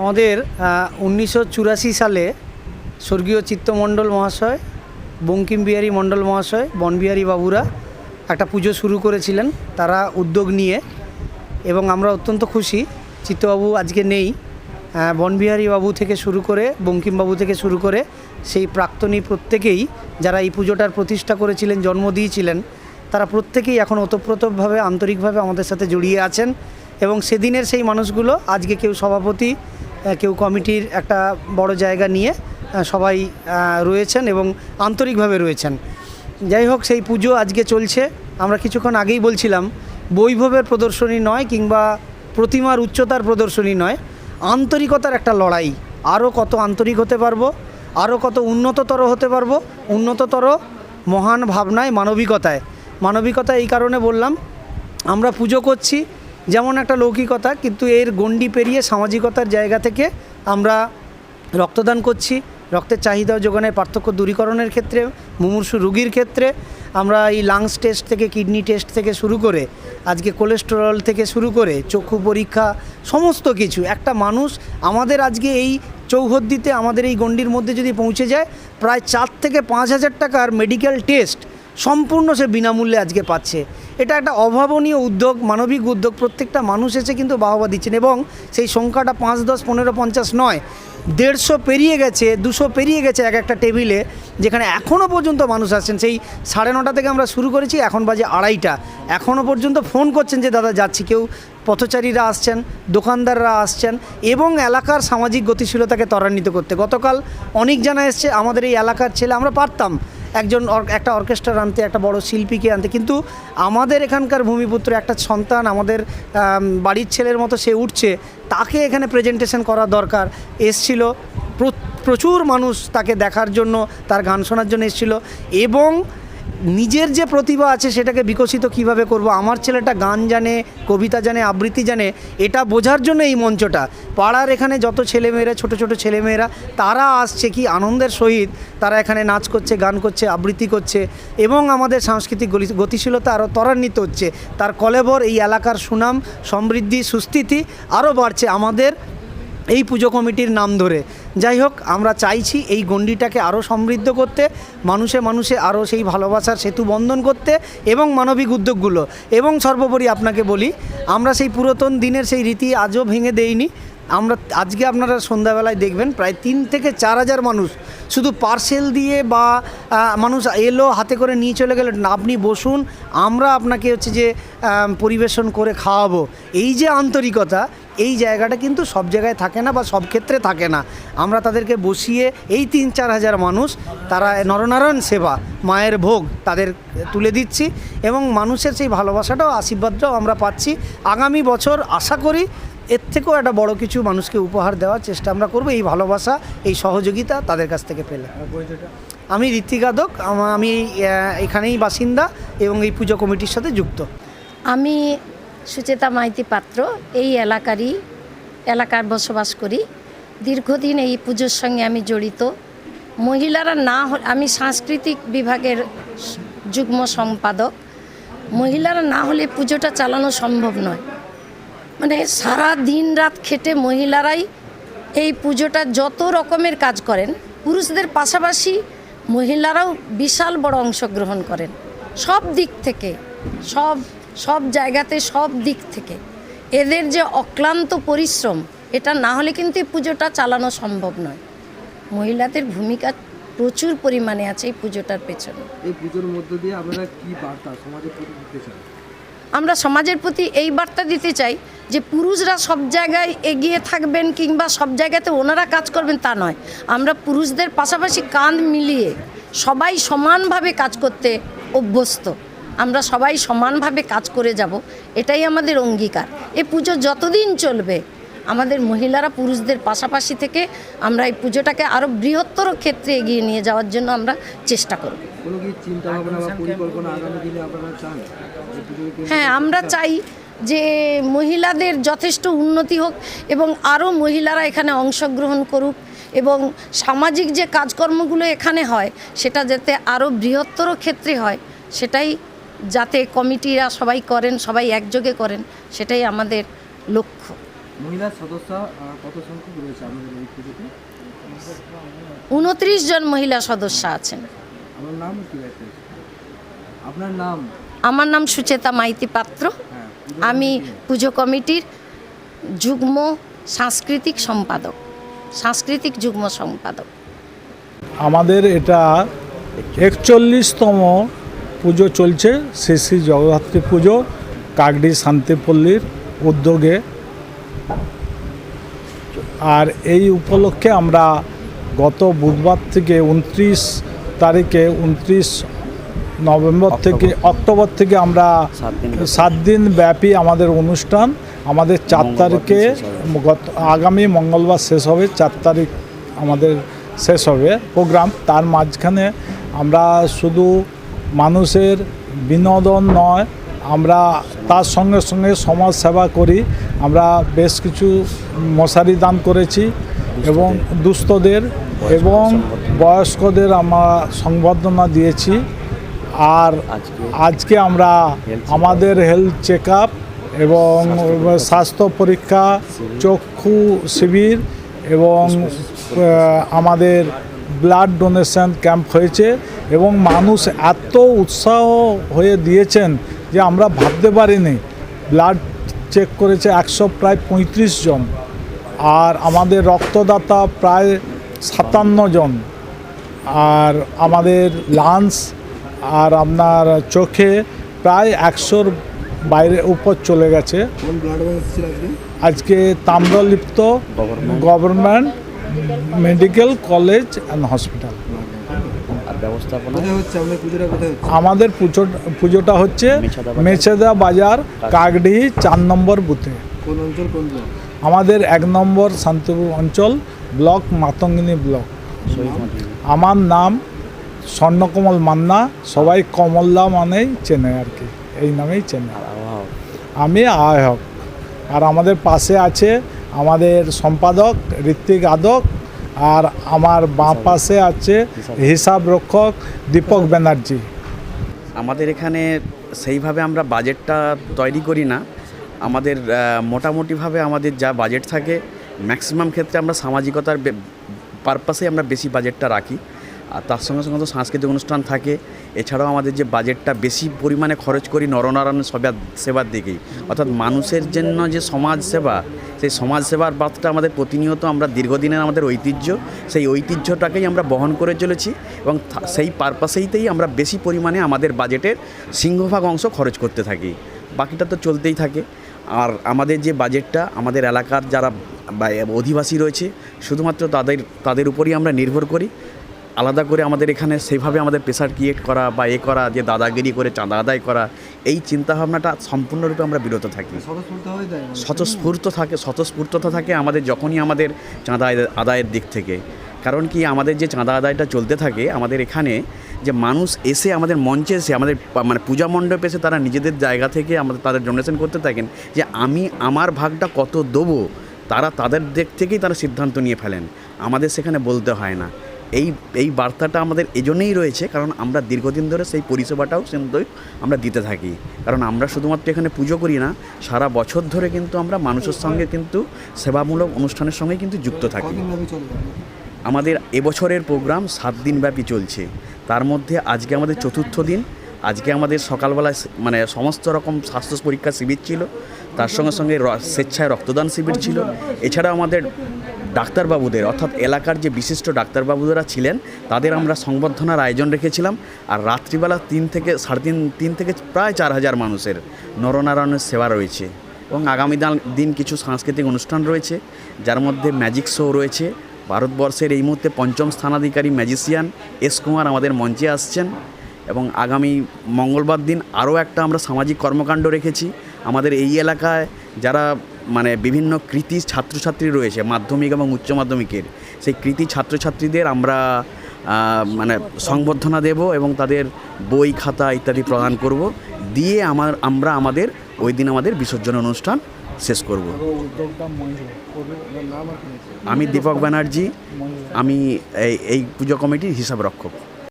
আমাদের উনিশশো চুরাশি সালে স্বর্গীয় চিত্তমণ্ডল মহাশয় বঙ্কিম বিহারী মণ্ডল মহাশয়, বনবিহারী বাবুরা একটা পুজো শুরু করেছিলেন। তারা উদ্যোগ নিয়ে এবং আমরা অত্যন্ত খুশি, চিত্তবাবু আজকে নেই। বনবিহারী বাবু থেকে শুরু করে, বঙ্কিমবাবু থেকে শুরু করে সেই প্রাক্তনী প্রত্যেকেই যারা এই পুজোটার প্রতিষ্ঠা করেছিলেন, জন্ম দিয়েছিলেন, তারা প্রত্যেকেই এখন ওতপ্রোতভাবে, আন্তরিকভাবে আমাদের সাথে জড়িয়ে আছেন এবং সেদিনের সেই মানুষগুলো আজকে কেউ সভাপতি কেউ কমিটির একটা বড় জায়গা নিয়ে সবাই রয়েছেন এবং আন্তরিকভাবে রয়েছেন। যাই হোক, সেই পুজো আজকে চলছে। আমরা কিছুক্ষণ আগেই বলছিলাম, বৈভবের প্রদর্শনী নয় কিংবা প্রতিমার উচ্চতার প্রদর্শনী নয়, আন্তরিকতার একটা লড়াই। আরও কত আন্তরিক হতে পারব আরও কত উন্নততর হতে পারব, উন্নততর মহান ভাবনায়, মানবিকতায়। মানবিকতা এই কারণে বললাম, আমরা পুজো করছি যেমন একটা লৌকিকতা, কিন্তু এর গণ্ডি পেরিয়ে সামাজিকতার জায়গা থেকে আমরা রক্তদান করছি। রক্তের চাহিদা যোগানের পার্থক্য দূরীকরণের ক্ষেত্রে, মুমূর্ষু রুগীর ক্ষেত্রে আমরা এই লাংস টেস্ট থেকে কিডনি টেস্ট থেকে শুরু করে, আজকে কোলেস্টেরল থেকে শুরু করে, চক্ষু পরীক্ষা, সমস্ত কিছু। একটা মানুষ আমাদের আজকে এই চৌহদ্দিতে, আমাদের এই গণ্ডির মধ্যে যদি পৌঁছে যায়, প্রায় চার থেকে পাঁচ হাজার টাকার মেডিকেল টেস্ট সম্পূর্ণ সে বিনামূল্যে আজকে পাচ্ছে। এটা একটা অভাবনীয় উদ্যোগ, মানবিক উদ্যোগ। প্রত্যেকটা মানুষ এসে কিন্তু বাহবা দিচ্ছেন এবং সেই সংখ্যাটা পাঁচ, দশ, পনেরো, পঞ্চাশ নয়। দেড়শো পেরিয়ে গেছে, দুশো পেরিয়ে গেছে এক একটা টেবিলে, যেখানে এখনও পর্যন্ত মানুষ আসছেন। সেই সাড়ে নটা থেকে আমরা শুরু করেছি, এখন বাজে আড়াইটা। এখনও পর্যন্ত ফোন করছেন যে, দাদা, যাচ্ছি। কেউ পথচারীরা আসছেন, দোকানদাররা আসছেন এবং এলাকার সামাজিক গতিশীলতাকে ত্বরান্বিত করতে। গতকাল অনেক জানা এসছে, আমাদের এই এলাকার ছেলে, আমরা পারতাম। একজন একটা অর্কেস্ট্রার আনতে, একটা বড় শিল্পীকে আনতে। কিন্তু আমাদের এখানকার ভূমিপুত্র একটা সন্তান, আমাদের বাড়ির ছেলের মতো সে উঠছে, তাকে এখানে প্রেজেন্টেশন করা দরকার। এসছিল প্রচুর মানুষ তাকে দেখার জন্য, তার গান শোনার জন্য এসেছিল এবং নিজের যে প্রতিভা আছে সেটাকে বিকশিত কীভাবে করব, আমার ছেলেটা গান জানে, কবিতা জানে, আবৃত্তি জানে, এটা বোঝার জন্য এই মঞ্চটা। পাড়ার এখানে যত ছেলেমেয়েরা, ছোট ছোট ছেলেমেয়েরা, তারা আসছে কি আনন্দের সহিত, তারা এখানে নাচ করছে, গান করছে, আবৃত্তি করছে এবং আমাদের সাংস্কৃতিক গতিশীলতা আরও ত্বরান্বিত হচ্ছে। তার কলেবর এই এলাকার সুনাম, সমৃদ্ধি, সুস্থিতি আরও বাড়ছে আমাদের এই পুজো কমিটির নাম ধরে। যাই হোক আমরা চাইছি এই গণ্ডিটাকে আরও সমৃদ্ধ করতে, মানুষে মানুষে আরও সেই ভালোবাসার সেতু বন্ধন করতে এবং মানবিক উদ্যোগগুলো। এবং সর্বোপরি আপনাকে বলি, আমরা সেই পুরাতন দিনের সেই রীতি আজও ভেঙে দেইনি। আমরা আজকে আপনারা সন্ধ্যাবেলায় দেখবেন, প্রায় তিন থেকে চার হাজার মানুষ শুধু পার্সেল দিয়ে বা মানুষ এলো, হাতে করে নিয়ে চলে গেলেন। আপনি বসুন, আমরা আপনাকে হচ্ছে যে পরিবেশন করে খাওয়াবো। এই যে আন্তরিকতা এই জায়গাটা কিন্তু সব জায়গায় থাকে না বা সব ক্ষেত্রে থাকে না। আমরা তাদেরকে বসিয়ে এই তিন চার হাজার মানুষ, তারা নরনারায়ণ সেবা, মায়ের ভোগ তাদের তুলে দিচ্ছি এবং মানুষের সেই ভালোবাসাটাও, আশীর্বাদটাও আমরা পাচ্ছি। আগামী বছর আশা করি এর থেকেও একটা বড় কিছু মানুষকে উপহার দেওয়ার চেষ্টা আমরা করব। এই ভালোবাসা, এই সহযোগিতা তাদের কাছ থেকে পেলে। আমি ঋত্বিকাদক আমি এখানেই বাসিন্দা এবং এই পুজো কমিটির সাথে যুক্ত। আমি সুচেতা মাইতি পাত্র, এই এলাকারই, এলাকার বসবাস করি। দীর্ঘদিন এই পুজোর সঙ্গে আমি জড়িত। মহিলারা না আমি সাংস্কৃতিক বিভাগের যুগ্ম সম্পাদক। মহিলারা না হলে পুজোটা চালানো সম্ভব নয়। মানে সারা দিন রাত খেটে মহিলারাই এই পুজোটা যত রকমের কাজ করেন, পুরুষদের পাশাপাশি মহিলারাও বিশাল বড় অংশগ্রহণ করেন। সব দিক থেকে, সব সব জায়গাতে সব দিক থেকে। এদের যে অক্লান্ত পরিশ্রম এটা না হলে কিন্তু এই পুজোটা চালানো সম্ভব নয়। মহিলাদের ভূমিকা প্রচুর পরিমাণে আছে এই পুজোটার পেছনে। এই পুজোর মধ্য দিয়ে আপনারা কি বার্তা সমাজের প্রতি দিতে চান? আমরা সমাজের প্রতি এই বার্তা দিতে চাই যে পুরুষরা সব জায়গায় এগিয়ে থাকবেন কিংবা সব জায়গাতে ওনারা কাজ করবেন তা নয়। আমরা পুরুষদের পাশাপাশি কাঁধ মিলিয়ে সবাই সমানভাবে কাজ করতে অভ্যস্ত। আমরা সবাই সমানভাবে কাজ করে যাব এটাই আমাদের অঙ্গীকার। এই পুজো যতদিন চলবে আমাদের মহিলারা পুরুষদের পাশাপাশি থেকে আমরা এই পুজোটাকে আরও বৃহত্তর ক্ষেত্রে এগিয়ে নিয়ে যাওয়ার জন্য আমরা চেষ্টা করব। কোনো কি চিন্তা ভাবনা বা পরিকল্পনা আগামী দিনে আপনারা চান? এই পুজোকে হ্যাঁ আমরা চাই যে মহিলাদের যথেষ্ট উন্নতি হোক এবং আরও মহিলারা এখানে অংশগ্রহণ করুক এবং সামাজিক যে কাজকর্মগুলো এখানে হয় সেটা যাতে আরও বৃহত্তর ক্ষেত্রে হয় সেটাই যাতে কমিটিরা সবাই করেন সবাই একযোগে করেন সেটাই আমাদের লক্ষ্য। মহিলা সদস্য কত সংখ্যক রয়েছে আমাদের এই পুজোতে? উনত্রিশ জন মহিলা সদস্য আছেন। আমার নাম কি আছে? আপনার নাম? আমার নাম সুচেতা মাইতি পাত্র। হ্যাঁ আমি পুজো কমিটির যুগ্ম সাংস্কৃতিক সম্পাদক সাংস্কৃতিক যুগ্ম সম্পাদক। আমাদের এটা একচল্লিশতম পুজো চলছে শ্রী শ্রী জগদ্ধাত্রী পুজো কাকডি শান্তিপল্লীর উদ্যোগে। আর এই উপলক্ষে আমরা গত বুধবার থেকে উনত্রিশ তারিখে উনত্রিশ নভেম্বর থেকে অক্টোবর থেকে আমরা সাত দিন ব্যাপী। আমাদের অনুষ্ঠান। আমাদের চার তারিখে গত আগামী মঙ্গলবার শেষ হবে চার তারিখ আমাদের শেষ হবে প্রোগ্রাম। তার মাঝখানে আমরা শুধু মানুষের বিনোদন নয় আমরা তার সঙ্গে সঙ্গে সমাজ সেবা করি। আমরা বেশ কিছু মশারি দান করেছি এবং দুস্থদের এবং বয়স্কদের আমরা সংবর্ধনা দিয়েছি। আর আজকে আমরা আমাদের হেলথ চেক আপ এবং স্বাস্থ্য পরীক্ষা। চক্ষু শিবির এবং আমাদের ব্লাড ডোনেশন ক্যাম্প হয়েছে এবং মানুষ এত উৎসাহ হয়ে দিয়েছেন যে আমরা ভাবতে পারিনি। ব্লাড চেক করেছে একশো প্রায় পঁয়ত্রিশ জন আর আমাদের রক্তদাতা প্রায় সাতান্ন জন। আর আমাদের লাঞ্চ আর আপনার চোখে প্রায় একশোর বাইরে উপর চলে গেছে। আজকে? Tamralipta government. Medical college and hospital আমাদের পুজোটা হচ্ছে? পুজো পুজোটা হচ্ছে মেছেদা বাজার। কাকডি চার নম্বর বুথে। কোন অঞ্চল কোন ব্লক? আমাদের এক নম্বর শান্তিপুর অঞ্চল ব্লক মাতঙ্গিনী ব্লক। আমার নাম স্বর্ণকমল মান্না সবাই কমলদা মানেই চেনে আর কি। এই নামেই চেনে। আমি আহ্বায়ক আর আমাদের পাশে আছে আমাদের সম্পাদক ঋত্বিক আদক আর আমার বাঁ পাশে আছে হিসাব। রক্ষক দীপক ব্যানার্জি। আমাদের এখানে সেইভাবে আমরা বাজেটটা তৈরি করি না। আমাদের মোটামুটিভাবে আমাদের যা বাজেট থাকে ম্যাক্সিমাম ক্ষেত্রে আমরা সামাজিকতার পারপাসে আমরা বেশি বাজেটটা রাখি। আর তার সঙ্গে সঙ্গে তো সাংস্কৃতিক অনুষ্ঠান থাকে। এছাড়াও আমাদের যে বাজেটটা বেশি পরিমাণে খরচ করি নরনারায়ণ সেবা সেবার দিকেই। অর্থাৎ মানুষের জন্য যে সমাজ সেবা, সেই সমাজ সেবার বার্তা আমাদের প্রতিনিয়ত আমরা দীর্ঘদিনের আমাদের ঐতিহ্য, সেই ঐতিহ্যটাকেই আমরা বহন করে চলেছি এবং সেই পারপাসেইতেই আমরা বেশি পরিমাণে আমাদের বাজেটের সিংহভাগ অংশ খরচ করতে থাকি। বাকিটা তো চলতেই থাকে। আর আমাদের যে বাজেটটা, আমাদের এলাকার যারা অধিবাসী রয়েছে, শুধুমাত্র তাদের তাদের উপরই আমরা নির্ভর করি। আলাদা করে আমাদের এখানে সেইভাবে আমাদের প্রেশার ক্রিয়েট করা বা এ করা, যে দাদাগিরি করে চাঁদা আদায় করা, এই চিন্তাভাবনাটা সম্পূর্ণরূপে আমরা বিরত থাকি। স্বতঃস্ফূর্ত থাকে, স্বতঃস্ফূর্ততা থাকে আমাদের যখনই আমাদের চাঁদা আদায়ের দিক থেকে। কারণ কি আমাদের যে চাঁদা আদায়টা চলতে থাকে, আমাদের এখানে যে মানুষ এসে আমাদের মঞ্চে এসে, আমাদের মানে পূজা মণ্ডপে এসে তারা নিজেদের জায়গা থেকে আমাদের, তাদের ডোনেশন করতে থাকেন যে আমি আমার ভাগটা কত দেবো, তারা তাদের দিক থেকেই তারা সিদ্ধান্ত নিয়ে ফেলেন। আমাদের সেখানে বলতে হয় না। এই এই বার্তাটা আমাদের এজন্যই রয়েছে কারণ আমরা দীর্ঘদিন ধরে সেই পরিষেবাটাও কিন্তু আমরা দিতে থাকি। কারণ আমরা শুধুমাত্র এখানে পুজো করি না সারা বছর ধরে কিন্তু আমরা মানুষের সঙ্গে কিন্তু সেবামূলক অনুষ্ঠানের সঙ্গে কিন্তু যুক্ত থাকি। আমাদের এবছরের প্রোগ্রাম সাত দিনব্যাপী চলছে। তার মধ্যে আজকে আমাদের চতুর্থ দিন। আজকে আমাদের সকালবেলায় মানে সমস্ত রকম স্বাস্থ্য পরীক্ষা শিবির ছিল। তার সঙ্গে সঙ্গে স্বেচ্ছায় রক্তদান শিবির ছিল। এছাড়াও আমাদের ডাক্তারবাবুদের, অর্থাৎ এলাকার যে বিশিষ্ট ডাক্তারবাবুরা ছিলেন, তাদের আমরা সংবর্ধনার আয়োজন রেখেছিলাম। আর রাত্রিবেলা তিন থেকে, সাড়ে তিন তিন থেকে প্রায় চার হাজার মানুষের নরনারায়ণের সেবা রয়েছে। এবং আগামী দান- কিছু সাংস্কৃতিক অনুষ্ঠান রয়েছে, যার মধ্যে ম্যাজিক শো রয়েছে। ভারতবর্ষের এই মুহূর্তে পঞ্চম স্থানাধিকারী ম্যাজিশিয়ান এস কুমার আমাদের মঞ্চে আসছেন। এবং আগামী মঙ্গলবার দিন আরও একটা আমরা সামাজিক কর্মকাণ্ড রেখেছি। আমাদের এই এলাকায় যারা মানে বিভিন্ন কৃতি ছাত্রছাত্রী রয়েছে, মাধ্যমিক এবং উচ্চ মাধ্যমিকের। সেই কৃতি ছাত্রছাত্রীদের আমরা মানে সংবর্ধনা দেব এবং তাদের বই খাতা ইত্যাদি প্রদান করব। দিয়ে আমার, আমরা আমাদের, ওই দিন আমাদের বিসর্জন অনুষ্ঠান শেষ করব। আমি দীপক ব্যানার্জি, আমি এই এই পুজো কমিটির হিসাব রক্ষক।